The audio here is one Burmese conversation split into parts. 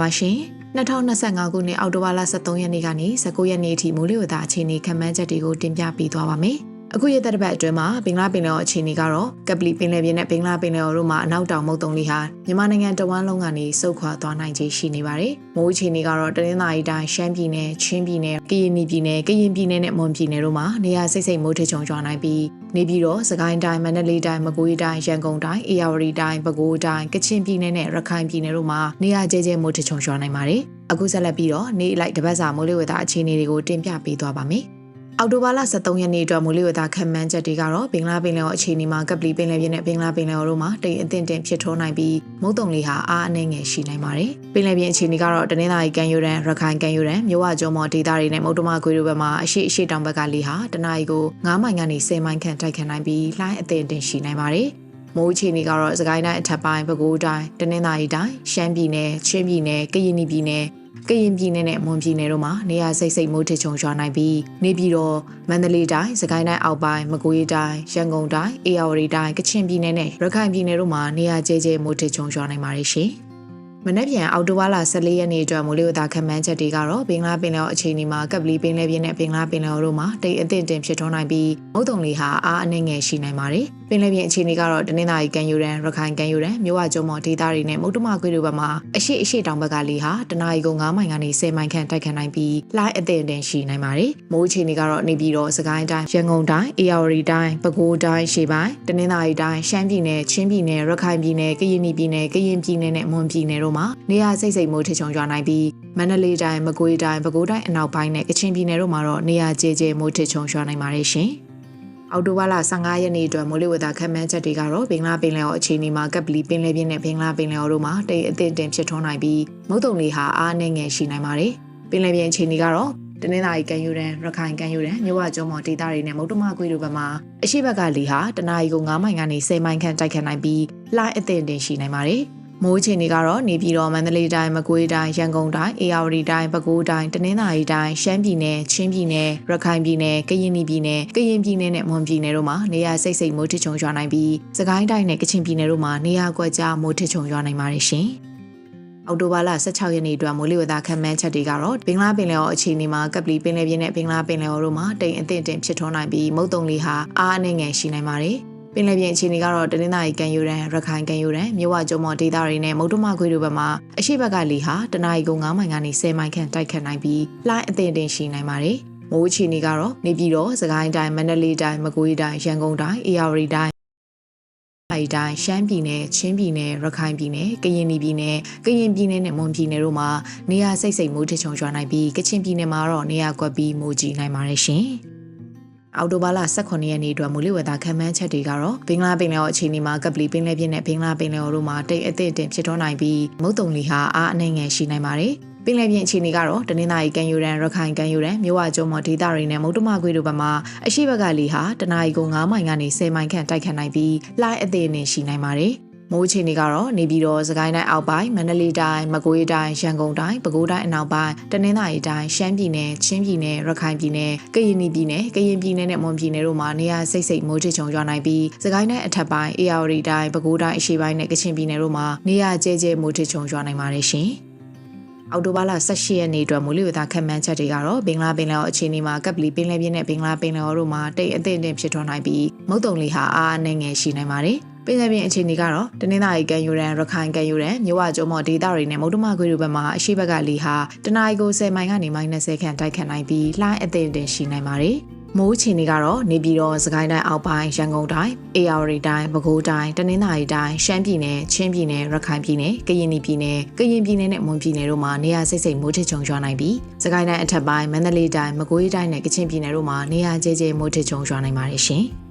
ပါရှင်2025ခုနှစ်အောက်တိုဘာလ23ရက်နေ့ကနေ19ရက်နေ့အထိမိုးလေဝသအခြေအနေခန့်မှန်းချက်တွေကိုတင်ပြပေးသွားပါမယ်။ အခုရက်သက်တစ်ပတ်အတွင်းမှာဘင်္ဂလားပင်လယ်အော်အခြေအနေကတော့ကပလီပင်လယ်ပြင်နဲ့ဘင်္ဂလားပင်လယ်အော်တို့မှာအနောက်တောင်မုတ်တုံလေးဟာမြန်မာနိုင်ငံတဝန်းလုံးကနေစုပ်ခွာသွားနိုင်ခြေရှိနေပါတယ်။မိုးအခြေအနေကတော့တနင်္သာရီတိုင်းရှမ်းပြည်နယ်ချင်းပြည်နယ်ကရင်ပြည်နယ်ကရင်ပြည်နယ်နဲ့မွန်ပြည်နယ်တို့မှာနေရာစိတ်စိတ်မိုးထချုံရွာနိုင်ပြီးနေပြည်တော်စကိုင်းတိုင်းမန္တလေးတိုင်းမကွေးတိုင်းရန်ကုန်တိုင်းအေရဝတီတိုင်းပဲခူးတိုင်းကချင်ပြည်နယ်နဲ့ရခိုင်ပြည်နယ်တို့မှာနေရာကျဲကျဲမိုးထချုံရွာနိုင်ပါတယ်။အခုဆက်လက်ပြီးတော့နေလိုက်တပတ်စာမိုးလေဝသအခြေအနေတွေကိုတင်ပြပေးသွားပါမယ်။ အောက်တိုဘာလ23ရက်နေ့အတွက်မိုးလေဝသခန့်မှန်းချက်တွေကတော့ဘင်္ဂလားပင်လယ်အော်အခြေအနေမှာကပလီပင်လယ်ပြင်နဲ့ဘင်္ဂလားပင်လယ်အော်တို့မှာတိမ်အထင်တင်ဖြစ်ထွန်းနိုင်ပြီးမုတ်တုံလေးဟာအားအနှဲငယ်ရှိနိုင်ပါတယ်။ပင်လယ်ပြင်အခြေအနေကတော့တနင်္သာရီကမ်းရိုးတန်းရခိုင်ကမ်းရိုးတန်းမြဝကျုံမော်ဒေသတွေနဲ့မုတ်တမကွေတို့ဘက်မှာအရှိအရှိတောင်ဘက်ကလေဟာတနအီကို9မိုင်ကနေ10မိုင်ခန့်တိုက်ခတ်နိုင်ပြီးလှိုင်းအထင်တင်ရှိနိုင်ပါတယ်။မိုးအခြေအနေကတော့စကိုင်းတိုင်းအထက်ပိုင်းပဲခူးတိုင်းတနင်္သာရီတိုင်းရှမ်းပြည်နယ်ချင်းပြည်နယ်ကရင်ပြည်နယ် ကရင်ပြည်နယ်နဲ့မွန်ပြည်နယ်တို့မှာနေရာစိတ်စိတ်မိုးထချုံရွာနိုင်ပြီးနေပြည်တော်မန္တလေးတိုင်းစကိုင်းတိုင်းအောက်ပိုင်းမကွေးတိုင်းရန်ကုန်တိုင်းအေရဝတီတိုင်းကချင်ပြည်နယ်နဲ့ရခိုင်ပြည်နယ်တို့မှာနေရာကျဲကျဲမိုးထချုံရွာနိုင်ပါတယ်ရှင်။မနေ့ပြန်အောက်တိုဘာလ14ရက်နေ့အတွက်မိုးလေဝသခန့်မှန်းချက်တွေကတော့ဘင်္ဂလားပင်လယ်အခြေအနေမှာကပ်ပလီပင်လယ်ပြင်နဲ့ဘင်္ဂလားပင်လယ်တို့မှာတိတ်အထင်တင်ဖြစ်ထွန်းနိုင်ပြီးမုတ်တုံလေးဟာအားအနှဲငယ်ရှိနိုင်ပါတယ်။ ပင်လယ်ပြင်အခြေအနေကတော့တနင်္သာရီကမ်းရိုးတန်းရခိုင်ကမ်းရိုးတန်းမြဝကျုံမော်ဒေသတွေနဲ့မုတ်တမကွေတို့ဘက်မှာအရှိအရှိတောင်ဘက်ကလေဟာတနအီကို9မိုင်ကနေ10မိုင်ခန့်တိုက်ခတ်နိုင်ပြီးလှိုင်းအထင်တင်ရှိနိုင်ပါတယ်။မိုးအခြေအနေကတော့နေပြည်တော်စကိုင်းတိုင်းရန်ကုန်တိုင်းအေရဝတီတိုင်းပဲခူးတိုင်းရှေ့ပိုင်းတနင်္သာရီတိုင်းရှမ်းပြည်နယ်ချင်းပြည်နယ်ရခိုင်ပြည်နယ်ကရင်ပြည်နယ်ကရင်ပြည်နယ်နဲ့မွန်ပြည်နယ်တို့မှာနေရာစိတ်စိတ်မိုးထချုံရွာနိုင်ပြီးမန္တလေးတိုင်းမကွေးတိုင်းပဲခူးတိုင်းအနောက်ပိုင်းနဲ့ကချင်ပြည်နယ်တို့မှာတော့နေရာကျဲကျဲမိုးထချုံရွာနိုင်ပါတယ်ရှင်။ အော်တိုဘာလ15ရက်နေ့အတွက်မိုးလေဝသခန့်မှန်းချက်တွေကတော့ဘင်္ဂလားပင်လယ်အော်အခြေအနေမှာကပ်ပလီပင်လယ်ပြင်နဲ့ဘင်္ဂလားပင်လယ်အော်တို့မှာတိတ်အထင်တင်ဖြစ်ထွန်းနိုင်ပြီးမုတ်တုံလေးဟာအားနည်းငယ်ရှိနိုင်ပါတယ်။ပင်လယ်ပြင်အခြေအနေကတော့တနင်္သာရီကမ်းရိုးတန်းရခိုင်ကမ်းရိုးတန်းမြဝကျုံမော်ဒေသတွေနဲ့မုတ်တမကွေတို့ဘက်မှာအရှိဘက်ကလေဟာတနအီကို9မိုင်ကနေ10မိုင်ခန့်တိုက်ခတ်နိုင်ပြီးလှိုင်းအထင်တင်ရှိနိုင်ပါတယ်။ မိုးချင်တွေကတော့နေပြည်တော်မန္တလေးတိုင်းမကွေးတိုင်းရန်ကုန်တိုင်းအေရဝတီတိုင်းပဲခူးတိုင်းတနင်္သာရီတိုင်းရှမ်းပြည်နယ်ချင်းပြည်နယ်ရခိုင်ပြည်နယ်ကရင်ပြည်နယ်ကရင်ပြည်နယ်နဲ့မွန်ပြည်နယ်တို့မှာနေရာစိတ်စိတ်မိုးထချုံရွာနိုင်ပြီးစကိုင်းတိုင်းနဲ့ကချင်ပြည်နယ်တို့မှာနေရာကွက်ကြားမိုးထချုံရွာနိုင်ပါတယ်ရှင်။အော်တိုဘာလ16ရက်နေ့အတွက်မိုးလေဝသခန့်မှန်းချက်တွေကတော့ဘင်္ဂလားပင်လယ်အော်အခြေအနေမှာကပလီပင်လယ်ပြင်နဲ့ဘင်္ဂလားပင်လယ်အော်တို့မှာတိမ်အထင်တင်ဖြစ်ထွန်းနိုင်ပြီးမုတ်တုံလေးဟာအားအနှဲငယ်ရှိနိုင်ပါတယ်။ ပင်လယ်ပြင်အခြေအနေကတော့တနင်္သာရီကမ်းရိုးတန်းရခိုင်ကမ်းရိုးတန်းမြဝကျုံမော်ဒေသတွေနဲ့မုတ်တမခွေတို့ဘက်မှာအရှိဘက်ကလေဟာတနအီကို9မိုင်ကနေ10မိုင်ခန့်တိုက်ခတ်နိုင်ပြီးလှိုင်းအထင်တင်ရှိနိုင်ပါတယ်။မိုးအခြေအနေကတော့နေပြည်တော်စကိုင်းတိုင်းမန္တလေးတိုင်းမကွေးတိုင်းရန်ကုန်တိုင်းအေရဝတီတိုင်းအဲဒီတိုင်းရှမ်းပြည်နယ်ချင်းပြည်နယ်ရခိုင်ပြည်နယ်ကရင်ပြည်နယ်ကရင်ပြည်နယ်နဲ့မွန်ပြည်နယ်တို့မှာနေရာစိတ်စိတ်မိုးထချုံရွာနိုင်ပြီးကချင်ပြည်နယ်မှာတော့နေရာကွက်ပြီးမိုးကြီးနိုင်ပါတယ်ရှင်။ အော်တိုဘာလ18ရက်နေ့အတွက်မူလဝသခန့်မှန်းချက်တွေကတော့ဘင်္ဂလားပင်လယ်အော်အခြေအနေမှာကပလီပင်လယ်ပြင်နဲ့ဘင်္ဂလားပင်လယ်အော်တို့မှာတိတ်အသင့်တင်ဖြစ်ထွန်းနိုင်ပြီးမုတ်တုံလီဟာအားအနှဲငယ်ရှိနိုင်ပါတယ်။ပင်လယ်ပြင်အခြေအနေကတော့တနင်္သာရီကမ်းရိုးတန်းရခိုင်ကမ်းရိုးတန်းမြဝကျုံမော်ဒေသတွေနဲ့မုတ်တမကွေတို့ဘက်မှာအရှိဘက်ကလီဟာတနအီကို9မိုင်ကနေ10မိုင်ခန့်တိုက်ခတ်နိုင်ပြီးလှိုင်းအသေးအနှင်ရှိနိုင်ပါတယ်။ မိုးအခြေအနေကတော့နေပြည်တော်စကိုင်းတိုင်းအောက်ပိုင်းမန္တလေးတိုင်းမကွေးတိုင်းရန်ကုန်တိုင်းပဲခူးတိုင်းအနောက်ပိုင်းတနင်္သာရီတိုင်းရှမ်းပြည်နယ်ချင်းပြည်နယ်ရခိုင်ပြည်နယ်ကရင်ပြည်နယ်ကရင်ပြည်နယ်နဲ့မွန်ပြည်နယ်တို့မှာနေရာစိတ်စိတ်မိုးထချုံရွာနိုင်ပြီးစကိုင်းတိုင်းအထက်ပိုင်းအေရဝတီတိုင်းပဲခူးတိုင်းအရှေ့ပိုင်းနဲ့ကချင်ပြည်နယ်တို့မှာနေရာကျဲကျဲမိုးထချုံရွာနိုင်ပါတယ်ရှင်။အော်တိုဘာလ18ရက်နေ့အတွက်မိုးလေဝသခန့်မှန်းချက်တွေကတော့ဘင်္ဂလားပင်လယ်အော်အခြေအနေမှာကပ်ပလီပင်လယ်ပြင်နဲ့ဘင်္ဂလားပင်လယ်အော်တို့မှာတိတ်အထင်တင်ဖြစ်ထွန်းနိုင်ပြီးမုတ်တုံလေးဟာအားအနှဲငယ်ရှိနိုင်ပါတယ်။ ပင်လယ်ပြင်အခြေအနေကတော့တနင်္သာရီကမ်းရိုးတန်းရခိုင်ကမ်းရိုးတန်းမြဝကျုံမော်ဒေသတွေနဲ့မုတ်တမခွေတို့ဘက်မှာအရှိဘက်ကလေဟာတနအီကို10မိုင်ကနေမိုင်20ခန့်တိုက်ခတ်နိုင်ပြီးလှိုင်းအသင့်တင်ရှိနိုင်ပါတယ်။မိုးချင်တွေကတော့နေပြည်တော်စကိုင်းတိုင်းအောက်ပိုင်းရန်ကုန်တိုင်းအေရဝတီတိုင်းပဲခူးတိုင်းတနင်္သာရီတိုင်းရှမ်းပြည်နယ်ချင်းပြည်နယ်ရခိုင်ပြည်နယ်ကရင်ပြည်နယ်ကရင်ပြည်နယ်နဲ့မွန်ပြည်နယ်တို့မှာနေရာစိတ်စိတ်မိုးထချုံရွာနိုင်ပြီးစကိုင်းတိုင်းအထက်ပိုင်းမန္တလေးတိုင်းမကွေးတိုင်းနဲ့ကချင်ပြည်နယ်တို့မှာနေရာကျဲကျဲမိုးထချုံရွာနိုင်ပါတယ်ရှင်။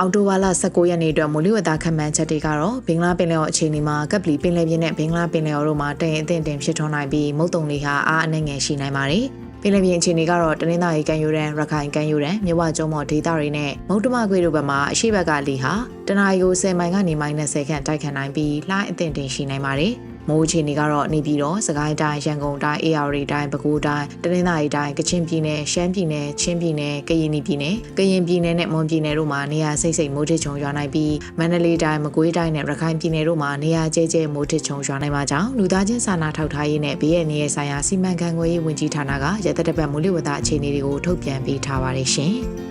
အော်တိုဝါလာ19ရက်နေ့အတွက်မိုးလေဝသခန့်မှန်းချက်တွေကတော့ဘင်္ဂလားပင်လယ်အော်အခြေအနေမှာကပ်ပလီပင်လယ်ပြင်နဲ့ဘင်္ဂလားပင်လယ်အော်တို့မှာတရင်အထင်တင်ဖြစ်ထွန်းနိုင်ပြီးမုတ်တုံလေးဟာအားအနှဲငယ်ရှိနိုင်ပါတယ်။ပင်လယ်ပြင်အခြေအနေကတော့တနင်္သာရီကမ်းရိုးတန်းရခိုင်ကမ်းရိုးတန်းမြဝကျုံမော်ဒေသတွေနဲ့မုတ်တမခွေတို့ဘက်မှာအရှိဘက်ကလေဟာတတနအီကို10မိုင်ကနေမိုင်20ခန့်တိုက်ခတ်နိုင်ပြီးလှိုင်းအသင့်တင်ရှိနိုင်ပါတယ်။ မိုးအခြေအနေကတော့နေပြည်တော်စကိုင်းတိုင်းရန်ကုန်တိုင်းအေရဝတီတိုင်းပဲခူးတိုင်းတနင်္သာရီတိုင်းကချင်ပြည်နယ်ရှမ်းပြည်နယ်ချင်းပြည်နယ်ကရင်ပြည်နယ်ကရင်ပြည်နယ်နဲ့မွန်ပြည်နယ်တို့မှာနေရာစိတ်စိတ်မိုးထစ်ချုံရွာနိုင်ပြီးမန္တလေးတိုင်းမကွေးတိုင်းနဲ့ရခိုင်ပြည်နယ်တို့မှာနေရာကျဲကျဲမိုးထစ်ချုံရွာနိုင်မှာကြောင့်လူသားချင်းစာနာထောက်ထားရေးနဲ့ဘေးရန်နေရဆိုင်ရာစီမံခန့်ခွဲရေးဝန်ကြီးဌာနကရသက်တပတ်မိုးလေဝသအခြေအနေတွေကိုထုတ်ပြန်ပေးထားပါတယ်ရှင်။